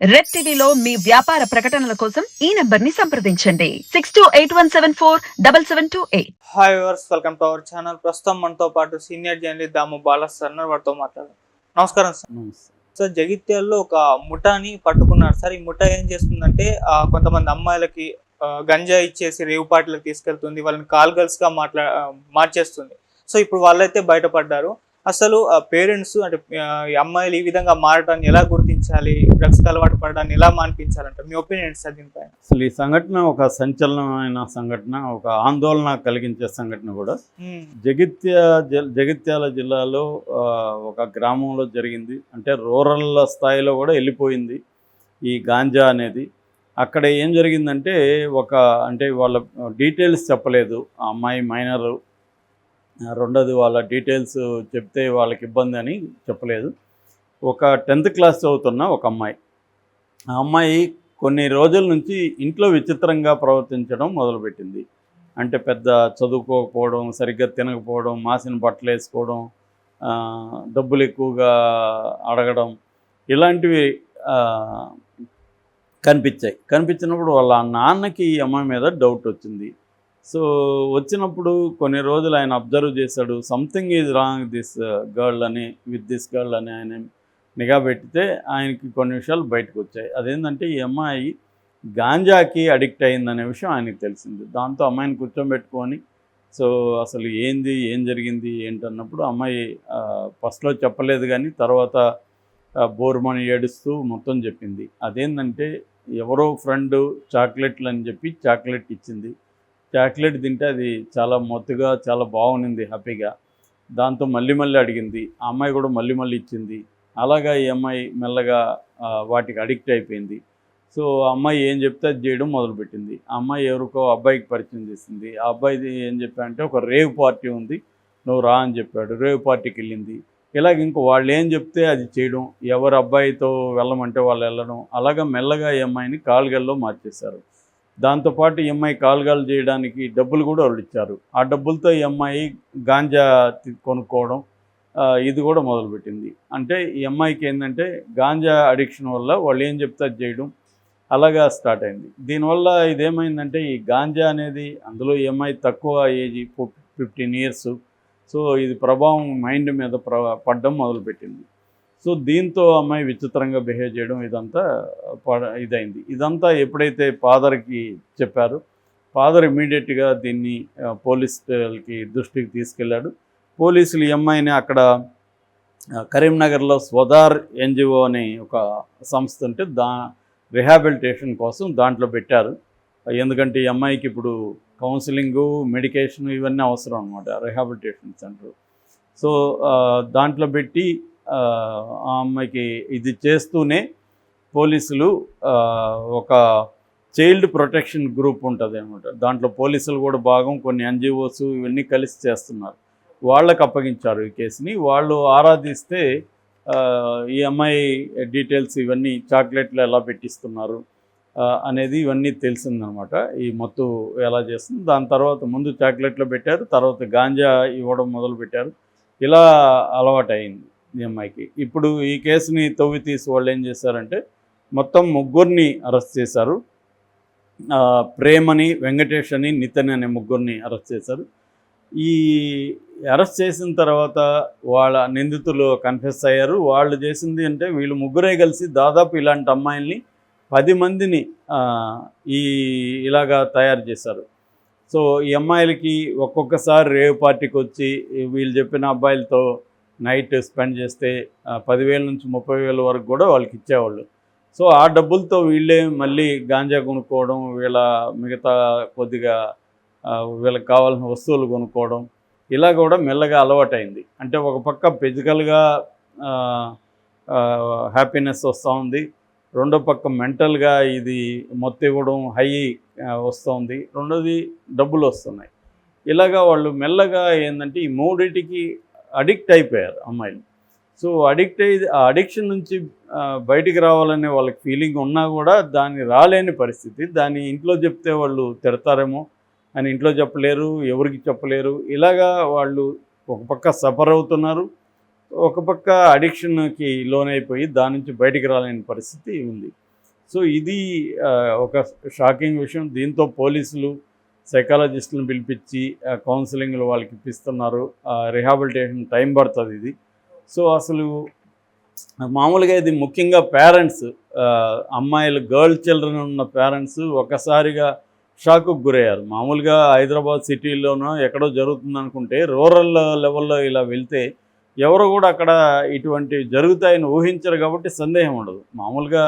Red టీవీలో మీ వ్యాపార ప్రకటనల కోసం ఈ నంబర్ని సంప్రదించండి. Six two eight one seven four double seven two eight. Hi viewers welcome to our channel ప్రస్తుతం మనతో పాటు senior journalist Damu Bala sir ఉన్నారు. వారితో మాట్లాడారు నమస్కారం సార్. సార్ జగిత్యాల్లో ఒక ముఠాని పట్టుకున్నారు. సార్ ఈ ముఠా ఏం చేస్తుందంటే ఆ, కొంతమంది అమ్మాయిలకి గంజా ఇచ్చేసి రేవు పార్టీలకు తీసుకెళ్తుంది. వాళ్ళని కాల్ గర్ల్స్గా మాట్లా మార్చేస్తుంది. సో ఇప్పుడు వాళ్ళైతే బయటపడ్డారు. అసలు పేరెంట్స్ అంటే అమ్మాయిలు ఈ విధంగా మారడాన్ని ఎలా గుర్తించాలి? డ్రగ్స్ అలవాటు పడడాన్ని ఎలా మాన్పించాలంటే? మీ ఒపీనియన్ సార్ దీనిపైన? అసలు ఈ సంఘటన ఒక సంచలనమైన సంఘటన ఒక ఆందోళన కలిగించే సంఘటన కూడా. జగిత్య జగిత్యాల జిల్లాలో ఒక గ్రామంలో జరిగింది. అంటే రూరల్ స్థాయిలో కూడా వెళ్ళిపోయింది ఈ గాంజా అనేది. అక్కడ ఏం జరిగిందంటే ఒక అంటే వాళ్ళ డీటెయిల్స్ చెప్పలేదు. ఆ అమ్మాయి మైనర్ రెండోది వాళ్ళ డీటెయిల్స్ చెప్తే వాళ్ళకి ఇబ్బంది అని చెప్పలేదు. ఒక టెన్త్ క్లాస్ చదువుతున్న ఒక అమ్మాయి. ఆ అమ్మాయి కొన్ని రోజుల నుంచి ఇంట్లో విచిత్రంగా ప్రవర్తించడం మొదలుపెట్టింది. అంటే పెద్ద చదువుకోకపోవడం సరిగ్గా తినకపోవడం మాసిన బట్టలు వేసుకోవడం డబ్బులు ఎక్కువగా అడగడం ఇలాంటివి కనిపించాయి. కనిపించినప్పుడు వాళ్ళ నాన్నకి ఈ అమ్మాయి మీద డౌట్ వచ్చింది. సో వచ్చినప్పుడు కొన్ని రోజులు ఆయన అబ్జర్వ్ చేశాడు something is wrong this girl అని విత్ దిస్ గర్ల్ అని ఆయన నిఘా పెట్టితే ఆయనకి కొన్ని విషయాలు బయటకు వచ్చాయి. అదేంటంటే ఈ అమ్మాయి గాంజాకి అడిక్ట్ అయిందనే విషయం ఆయనకి తెలిసింది. దాంతో అమ్మాయిని కూర్చోబెట్టుకొని సో అసలు ఏంది ఏం జరిగింది ఏంటన్నప్పుడు అమ్మాయి ఫస్ట్లో చెప్పలేదు కానీ తర్వాత బోర్మని ఏడుస్తూ మొత్తం చెప్పింది. అదేంటంటే ఎవరో ఫ్రెండ్ చాక్లెట్లు అని చెప్పి చాక్లెట్ ఇచ్చింది. చాక్లెట్ తింటే అది చాలా మొత్తుగా చాలా బాగుంది హ్యాపీగా. దాంతో మళ్ళీ మళ్ళీ అడిగింది. ఆ అమ్మాయి కూడా మళ్ళీ మళ్ళీ ఇచ్చింది. అలాగా ఈ అమ్మాయి మెల్లగా వాటికి అడిక్ట్ అయిపోయింది. సో ఆ అమ్మాయి ఏం చెప్తే అది చేయడం మొదలుపెట్టింది. ఆ అమ్మాయి ఎవరికో అబ్బాయికి పరిచయం చేసింది. ఆ అబ్బాయిది ఏం చెప్పాడంటే ఒక రేవ్ పార్టీ ఉంది నువ్వు రా అని చెప్పాడు. రేవ్ పార్టీకి వెళ్ళింది. ఇలాగ ఇంకో వాళ్ళు ఏం చెప్తే అది చేయడం ఎవరు అబ్బాయితో వెళ్ళమంటే వాళ్ళు వెళ్ళడం అలాగా మెల్లగా ఈ అమ్మాయిని కాలుగల్లో మార్చేశారు. దాంతోపాటు ఈ అమ్మాయి కాలుగాలు చేయడానికి డబ్బులు కూడా వాళ్ళు ఇచ్చారు. ఆ డబ్బులతో ఈ అమ్మాయి గాంజా కొనుక్కోవడం ఇది కూడా మొదలుపెట్టింది. అంటే ఈ అమ్మాయికి ఏంటంటే గాంజా అడిక్షన్ వల్ల వాళ్ళు ఏం చెప్తే అది చేయడం అలాగా స్టార్ట్ అయింది. దీనివల్ల ఇదేమైందంటే ఈ గాంజా అనేది అందులో ఈ అమ్మాయి తక్కువ ఏజ్ ఫిఫ్టీన్ ఇయర్స్. సో ఇది ప్రభావం మైండ్ మీద ప్ర పడడం మొదలుపెట్టింది. సో దీంతో అమ్మాయి విచిత్రంగా బిహేవ్ చేయడం ఇదంతా పడ ఇదైంది. ఇదంతా ఎప్పుడైతే ఫాదర్కి చెప్పారు ఫాదర్ ఇమీడియట్గా దీన్ని ఆ, పోలీసులకి దృష్టికి తీసుకెళ్ళాడు. పోలీసులు ఈ అమ్మాయిని అక్కడ కరీంనగర్లో స్వదార్ ఎన్జిఓ అనే ఒక సంస్థ ఉంటే దా రిహాబిలిటేషన్ కోసం దాంట్లో పెట్టారు. ఎందుకంటే ఈ అమ్మాయికి ఇప్పుడు కౌన్సిలింగు మెడికేషన్ ఇవన్నీ అవసరం అనమాట రిహాబిలిటేషన్ సెంటర్. సో దాంట్లో పెట్టి ఆ, అమ్మాయికి ఇది చేస్తూనే పోలీసులు ఒక చైల్డ్ ప్రొటెక్షన్ గ్రూప్ ఉంటుంది అనమాట దాంట్లో పోలీసులు కూడా భాగం కొన్ని ఎన్జిఓస్ ఇవన్నీ కలిసి చేస్తున్నారు. వాళ్ళకి అప్పగించారు ఈ కేసుని. వాళ్ళు ఆరాధిస్తే ఈ అమ్మాయి డీటెయిల్స్ ఇవన్నీ చాక్లెట్లు ఎలా పెట్టిస్తున్నారు అనేది ఇవన్నీ తెలిసిందనమాట ఈ మత్తు ఎలా చేస్తుంది. దాని తర్వాత ముందు చాక్లెట్లు పెట్టారు తర్వాత గాంజా ఇవ్వడం మొదలు పెట్టారు ఇలా అలవాటు అయింది ఈ అమ్మాయికి ఇప్పుడు ఈ కేసుని తవ్వి తీసి వాళ్ళు ఏం చేశారంటే మొత్తం ముగ్గురిని అరెస్ట్ చేశారు. ప్రేమని వెంకటేష్ అని నితన్ అనే ముగ్గురిని అరెస్ట్ చేశారు. ఈ అరెస్ట్ చేసిన తర్వాత వాళ్ళ నిందితులు కన్ఫెస్ అయ్యారు. వాళ్ళు చేసింది అంటే వీళ్ళు ముగ్గురే కలిసి దాదాపు ఇలాంటి అమ్మాయిల్ని పది మందిని ఈ ఇలాగా తయారు చేశారు. సో ఈ అమ్మాయిలకి ఒక్కొక్కసారి రేవ్ పార్టీకి వచ్చి వీళ్ళు చెప్పిన అబ్బాయిలతో నైట్ స్పెండ్ చేస్తే పదివేల నుంచి ముప్పై వేల వరకు కూడా వాళ్ళకి ఇచ్చేవాళ్ళు. సో ఆ డబ్బులతో వీళ్ళే మళ్ళీ గాంజా కొనుక్కోవడం వీళ్ళ మిగతా కొద్దిగా వీళ్ళకి కావాల్సిన వస్తువులు కొనుక్కోవడం ఇలా కూడా మెల్లగా అలవాటైంది. అంటే ఒక పక్క ఫిజికల్గా హ్యాపీనెస్ వస్తూ ఉంది. రెండో పక్క మెంటల్గా ఇది మొత్తం ఇవ్వడం హై వస్తుంది రెండోది డబ్బులు వస్తున్నాయి. ఇలాగా వాళ్ళు మెల్లగా ఏంటంటే ఈ మూడింటికి అడిక్ట్ అయిపోయారు అమ్మాయిలు. సో అడిక్ట్ అయి అడిక్షన్ నుంచి బయటికి రావాలనే వాళ్ళకి ఫీలింగ్ ఉన్నా కూడా దాన్ని రాలేని పరిస్థితి. దాన్ని ఇంట్లో చెప్తే వాళ్ళు తిడతారేమో అని ఇంట్లో చెప్పలేరు ఎవరికి చెప్పలేరు. ఇలాగా వాళ్ళు ఒక పక్క సఫర్ అవుతున్నారు ఒక పక్క అడిక్షన్కి లోనైపోయి దాని నుంచి బయటికి రాలేని పరిస్థితి ఉంది. సో ఇది ఒక షాకింగ్ విషయం. దీంతో పోలీసులు సైకాలజిస్టులను పిలిపించి కౌన్సిలింగ్లు వాళ్ళకి ఇప్పిస్తున్నారు. రిహాబిలిటేషన్ టైం పడుతుంది ఇది. సో అసలు మామూలుగా ఇది ముఖ్యంగా పేరెంట్స్ అమ్మాయిలు గర్ల్ చిల్డ్రన్ ఉన్న పేరెంట్స్ ఒక్కసారిగా షాక్కు గురయ్యారు. మామూలుగా హైదరాబాద్ సిటీలోనో ఎక్కడో జరుగుతుంది అనుకుంటే రూరల్ లెవెల్లో ఇలా వెళ్తే ఎవరు కూడా అక్కడ ఇటువంటివి జరుగుతాయని ఊహించరు కాబట్టి సందేహం ఉండదు. మామూలుగా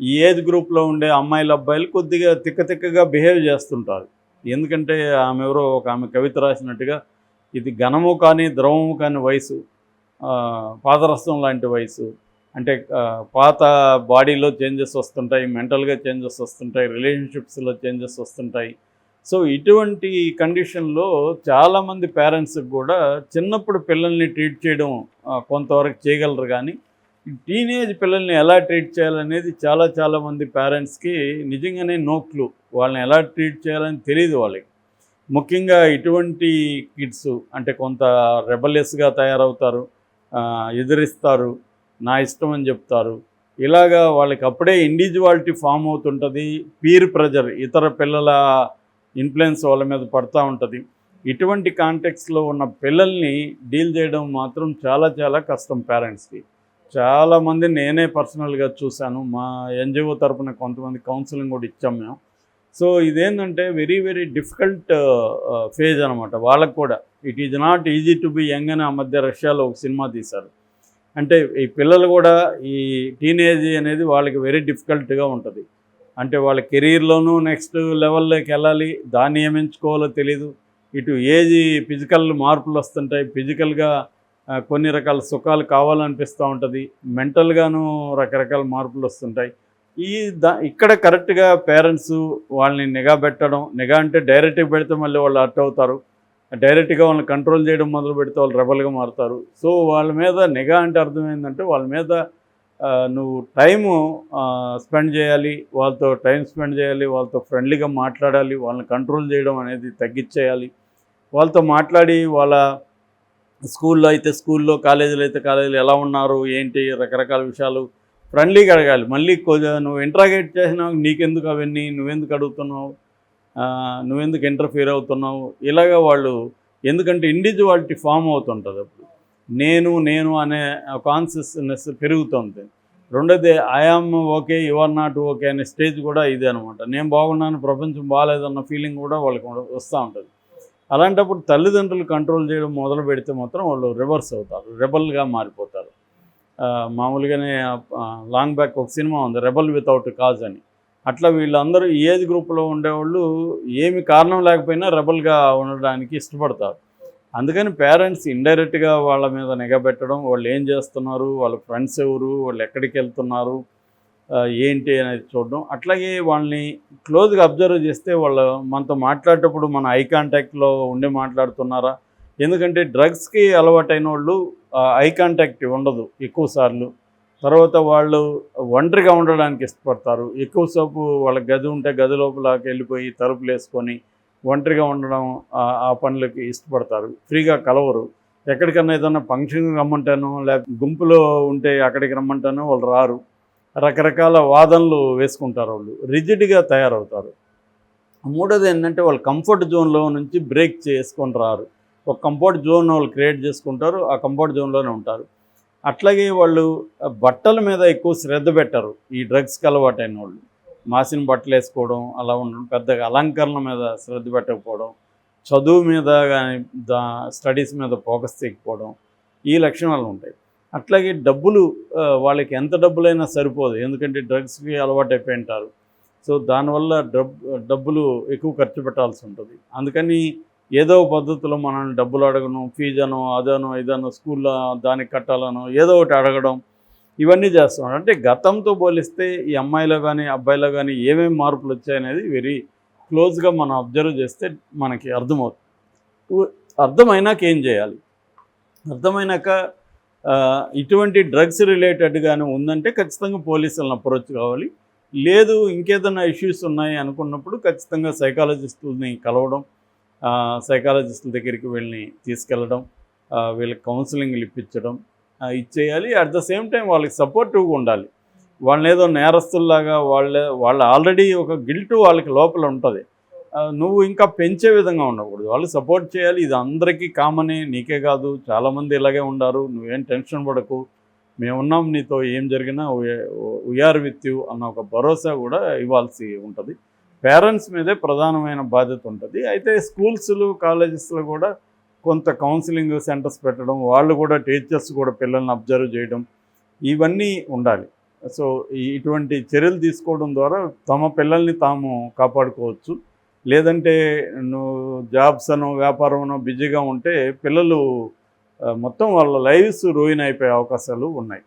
ఈ ఏజ్ గ్రూప్లో ఉండే అమ్మాయిలు అబ్బాయిలు కొద్దిగా తిక్క తిక్కగా బిహేవ్ చేస్తుంటారు. ఎందుకంటే ఆమె ఎవరో ఒక ఆమె కవిత రాసినట్టుగా ఇది ఘనము కానీ ద్రవము కానీ వయసు పాదరసం లాంటి వయసు. అంటే పాత బాడీలో చేంజెస్ వస్తుంటాయి మెంటల్గా చేంజెస్ వస్తుంటాయి రిలేషన్షిప్స్లో చేంజెస్ వస్తుంటాయి. సో ఇటువంటి కండిషన్లో చాలామంది పేరెంట్స్కి కూడా చిన్నప్పుడు పిల్లల్ని ట్రీట్ చేయడం కొంతవరకు చేయగలరు కానీ టీనేజ్ పిల్లల్ని ఎలా ట్రీట్ చేయాలనేది చాలా చాలా మంది పేరెంట్స్కి నిజంగానే నో క్లూ. వాళ్ళని ఎలా ట్రీట్ చేయాలని తెలియదు వాళ్ళకి. ముఖ్యంగా ఇటువంటి కిడ్స్ అంటే కొంత రెబలెస్గా తయారవుతారు ఎదిరిస్తారు నా ఇష్టం అని చెప్తారు. ఇలాగా వాళ్ళకి అప్పుడే ఇండివిజువాలిటీ ఫామ్ అవుతుంటుంది పీర్ ప్రెజర్ ఇతర పిల్లల ఇన్ఫ్లుయెన్స్ వాళ్ళ మీద పడుతూ ఉంటుంది. ఇటువంటి కాంటెక్స్లో ఉన్న పిల్లల్ని డీల్ చేయడం మాత్రం చాలా చాలా కష్టం పేరెంట్స్కి. చాలామంది నేనే పర్సనల్గా చూశాను. మా ఎన్జిఓ తరపున కొంతమంది కౌన్సిలింగ్ కూడా ఇచ్చాం మేము. సో ఇదేంటంటే వెరీ వెరీ డిఫికల్ట్ ఫేజ్ అనమాట వాళ్ళకు కూడా. It is not easy to be young అని ఆ మధ్య రష్యాలో ఒక సినిమా తీశారు. అంటే ఈ పిల్లలు కూడా ఈ టీనేజ్ అనేది వాళ్ళకి వెరీ డిఫికల్ట్గా ఉంటుంది. అంటే వాళ్ళ కెరీర్లోనూ నెక్స్ట్ లెవెల్లోకి వెళ్ళాలి. దాన్ని ఏమించుకోవాలో తెలీదు. ఇటు ఏజ్ ఫిజికల్ మార్పులు వస్తుంటాయి. ఫిజికల్గా కొన్ని రకాల సుఖాలు కావాలనిపిస్తూ ఉంటుంది. మెంటల్గాను రకరకాల మార్పులు వస్తుంటాయి. ఈ దా ఇక్కడ కరెక్ట్గా పేరెంట్స్ వాళ్ళని నిఘా పెట్టడం నిఘా అంటే డైరెక్ట్గా పెడితే మళ్ళీ వాళ్ళు అట్ అవుతారు. డైరెక్ట్గా వాళ్ళని కంట్రోల్ చేయడం మొదలు పెడితే వాళ్ళు రెబల్గా మారుతారు. సో వాళ్ళ మీద నిఘా అంటే అర్థం ఏంటంటే వాళ్ళ మీద నువ్వు టైము స్పెండ్ చేయాలి వాళ్ళతో టైం స్పెండ్ చేయాలి వాళ్ళతో ఫ్రెండ్లీగా మాట్లాడాలి వాళ్ళని కంట్రోల్ చేయడం అనేది తగ్గించేయాలి. వాళ్ళతో మాట్లాడి వాళ్ళ స్కూల్లో అయితే స్కూల్లో కాలేజీలో అయితే కాలేజీలో ఎలా ఉన్నారు ఏంటి రకరకాల విషయాలు ఫ్రెండ్లీగా అడగాలి. మళ్ళీ కొద్దిగా నువ్వు ఇంట్రాగేట్ చేసినావు నీకెందుకు అవన్నీ నువ్వెందుకు అడుగుతున్నావు నువ్వెందుకు ఇంటర్ఫియర్ అవుతున్నావు? ఇలాగ వాళ్ళు ఎందుకంటే ఇండివిజువాలిటీ ఫామ్ అవుతుంటుంది అప్పుడు. నేను నేను అనే కాన్షియస్నెస్ పెరుగుతుంది. రెండోది I am okay your not okay అనే స్టేజ్ కూడా ఇదే అనమాట నేను బాగున్నాను ప్రపంచం బాగాలేదన్న ఫీలింగ్ కూడా వాళ్ళకి వస్తూ ఉంటుంది. అలాంటప్పుడు తల్లిదండ్రులు కంట్రోల్ చేయడం మొదలు పెడితే మాత్రం వాళ్ళు రివర్స్ అవుతారు రెబల్గా మారిపోతారు. మామూలుగానే లాంగ్ బ్యాక్ ఒక సినిమా ఉంది రెబల్ వితౌట్ కాజ్ అని. అట్లా వీళ్ళందరూ ఏజ్ గ్రూప్లో ఉండేవాళ్ళు ఏమి కారణం లేకపోయినా రెబల్గా ఉండడానికి ఇష్టపడతారు. అందుకని పేరెంట్స్ ఇండైరెక్ట్గా వాళ్ళ మీద నిఘా పెట్టడం వాళ్ళు ఏం చేస్తున్నారు వాళ్ళ ఫ్రెండ్స్ ఎవరు వాళ్ళు ఎక్కడికి వెళ్తున్నారు ఏంటి అనేది చూడడం. అట్లాగే వాళ్ళని క్లోజ్గా అబ్జర్వ్ చేస్తే వాళ్ళు మనతో మాట్లాడేటప్పుడు మన ఐ కాంటాక్ట్లో ఉండి మాట్లాడుతున్నారా? ఎందుకంటే డ్రగ్స్కి అలవాటైన వాళ్ళు ఐ కాంటాక్ట్ ఉండదు ఎక్కువసార్లు తర్వాత వాళ్ళు ఒంటరిగా ఉండడానికి ఇష్టపడతారు. ఎక్కువసేపు వాళ్ళ గది ఉంటే గది లోపలకి వెళ్ళిపోయి తలుపులు వేసుకొని ఒంటరిగా ఉండడం ఆ- ఆ పనులకి ఇష్టపడతారు. ఫ్రీగా కలవరు. ఎక్కడికన్నా ఏదన్నా ఫంక్షన్కి రమ్మంటాను లేకపోతే గుంపులో ఉంటే అక్కడికి రమ్మంటాను వాళ్ళు రారు. రకరకాల వాదనలు వేసుకుంటారు వాళ్ళు. రిజిడ్గా తయారవుతారు. మూడోది ఏంటంటే వాళ్ళు కంఫర్ట్ జోన్లో నుంచి బ్రేక్ చేసుకొని రారు. ఒక కంఫర్ట్ జోన్ వాళ్ళు క్రియేట్ చేసుకుంటారు ఆ కంఫర్ట్ జోన్లోనే ఉంటారు. అట్లాగే వాళ్ళు బట్టల మీద ఎక్కువ శ్రద్ధ పెట్టరు. ఈ డ్రగ్స్కి అలవాటైన వాళ్ళు. మాసిన బట్టలు వేసుకోవడం అలా ఉండడం పెద్దగా అలంకరణ మీద శ్రద్ధ పెట్టకపోవడం చదువు మీద కానీ దా స్టడీస్ మీద ఫోకస్ చేయకపోవడం ఈ లక్షణాలు ఉంటాయి. అట్లాగే డబ్బులు వాళ్ళకి ఎంత డబ్బులైనా సరిపోదు. ఎందుకంటే డ్రగ్స్కి అలవాటు అయిపోయింటారు సో దానివల్ల డబ్ డబ్బులు ఎక్కువ ఖర్చు పెట్టాల్సి ఉంటుంది. అందుకని ఏదో పద్ధతిలో మనల్ని డబ్బులు అడగను ఫీజనో అదనో ఇదనో స్కూల్లో దానికి కట్టాలనో ఏదో ఒకటి అడగడం ఇవన్నీ చేస్తున్నాడు అంటే గతంతో పోలిస్తే ఈ అమ్మాయిలో కానీ అబ్బాయిలో కానీ ఏమేమి మార్పులు వచ్చాయనేది వెరీ క్లోజ్గా మనం అబ్జర్వ్ చేస్తే మనకి అర్థమవుతుంది. అర్థమైనాక ఏం చేయాలి? అర్థమైనాక ఇటువంటి డ్రగ్స్ రిలేటెడ్గానే ఉందంటే ఖచ్చితంగా పోలీసులను అప్రోచ్ కావాలి. లేదు ఇంకేదైనా ఇష్యూస్ ఉన్నాయి అనుకున్నప్పుడు ఖచ్చితంగా సైకాలజిస్టుల్ని కలవడం సైకాలజిస్టుల దగ్గరికి వీళ్ళని తీసుకెళ్ళడం వీళ్ళకి కౌన్సిలింగ్లు ఇప్పించడం ఇచ్చేయాలి. అట్ ద సేమ్ టైం వాళ్ళకి సపోర్టివ్గా ఉండాలి. వాళ్ళని ఏదో నేరస్తుల్లాగా వాళ్ళే వాళ్ళ ఆల్రెడీ ఒక గిల్ట్ వాళ్ళకి లోపల ఉంటుంది. నువ్వు ఇంకా పెంచే విధంగా ఉండకూడదు. వాళ్ళు సపోర్ట్ చేయాలి. ఇది అందరికీ కామనే నీకే కాదు. చాలామంది ఇలాగే ఉండారు. నువ్వేం టెన్షన్ పడకు. మేమున్నాం నీతో ఏం జరిగినా వీఆర్ విత్ యూ అన్న ఒక భరోసా కూడా ఇవ్వాల్సి ఉంటుంది. పేరెంట్స్ మీదే ప్రధానమైన బాధ్యత ఉంటుంది. అయితే స్కూల్స్లు కాలేజెస్లో కూడా కొంత కౌన్సిలింగ్ సెంటర్స్ పెట్టడం వాళ్ళు కూడా టీచర్స్ కూడా పిల్లల్ని అబ్జర్వ్ చేయడం ఇవన్నీ ఉండాలి. సో ఇటువంటి చర్యలు తీసుకోవడం ద్వారా తమ పిల్లల్ని తాము కాపాడుకోవచ్చు. లేదంటే నువ్వు జాబ్స్ అనో వ్యాపారం అనో బిజీగా ఉంటే పిల్లలు మొత్తం వాళ్ళ లైఫ్స్ రూయిన్ అయిపోయే అవకాశాలు ఉన్నాయి.